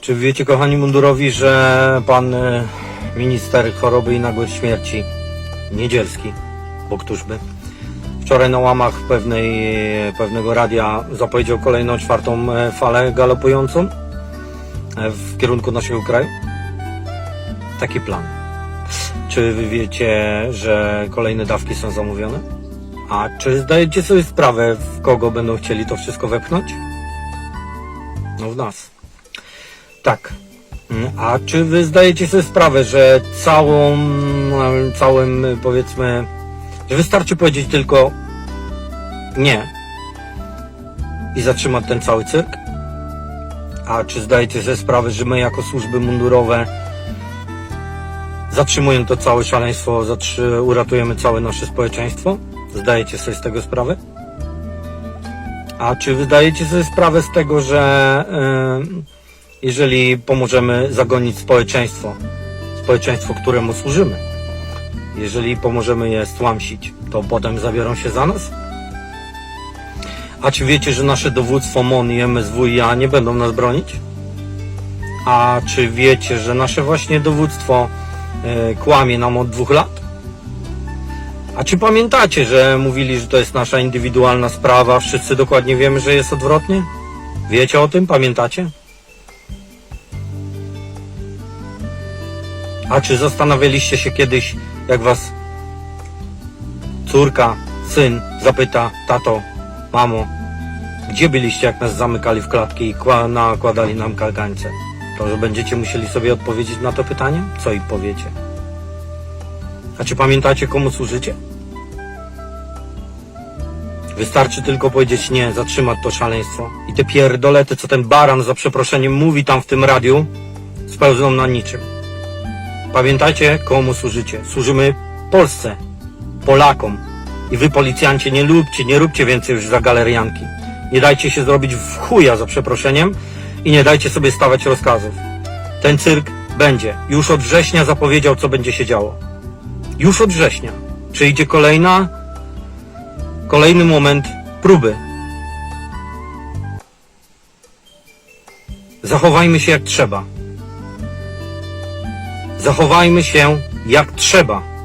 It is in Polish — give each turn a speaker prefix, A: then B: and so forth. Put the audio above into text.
A: Czy wiecie, kochani mundurowi, że pan e, minister choroby i nagłej śmierci Niedzielski, bo któż by, wczoraj na łamach pewnej, pewnego radia zapowiedział kolejną czwartą e, falę galopującą e, w kierunku naszego kraju? Taki plan. Czy wy wiecie, że kolejne dawki są zamówione? A czy zdajecie sobie sprawę, w kogo będą chcieli to wszystko wepchnąć? No w nas. Tak. Mm, A czy wy zdajecie sobie sprawę, że całą, całym powiedzmy, że wystarczy powiedzieć tylko nie i zatrzymać ten cały cyrk? A czy zdajecie sobie sprawę, że my jako służby mundurowe zatrzymują to całe szaleństwo, uratujemy całe nasze społeczeństwo? Zdajecie sobie z tego sprawę? A czy wy zdajecie sobie sprawę z tego, że em, jeżeli pomożemy zagonić społeczeństwo, społeczeństwo, któremu służymy, jeżeli pomożemy je stłamsić, to potem zabiorą się za nas? A czy wiecie, że nasze dowództwo MON i MSWiA nie będą nas bronić? A czy wiecie, że nasze właśnie dowództwo e, kłamie nam od dwóch lat? A czy pamiętacie, że mówili, że to jest nasza indywidualna sprawa, wszyscy dokładnie wiemy, że jest odwrotnie? Wiecie o tym? Pamiętacie? A czy zastanawialiście się kiedyś, jak was córka, syn zapyta, tato, mamo, gdzie byliście, jak nas zamykali w klatki i kła- nakładali nam kagańce? To, że będziecie musieli sobie odpowiedzieć na to pytanie? Co im powiecie? A czy pamiętacie, komu służycie? Wystarczy tylko powiedzieć nie, zatrzymać to szaleństwo. I te pierdolety, co ten baran za przeproszeniem mówi tam w tym radiu, spełzną na niczym. Pamiętajcie, komu służycie. Służymy Polsce, Polakom. I wy, policjancie, nie lubcie, nie róbcie więcej już za galerianki. Nie dajcie się zrobić w chuja za przeproszeniem i nie dajcie sobie stawać rozkazów. Ten cyrk będzie. Już od września zapowiedział, co będzie się działo. Już od września. Przyjdzie kolejna, kolejny moment próby. Zachowajmy się jak trzeba. Zachowajmy się jak trzeba.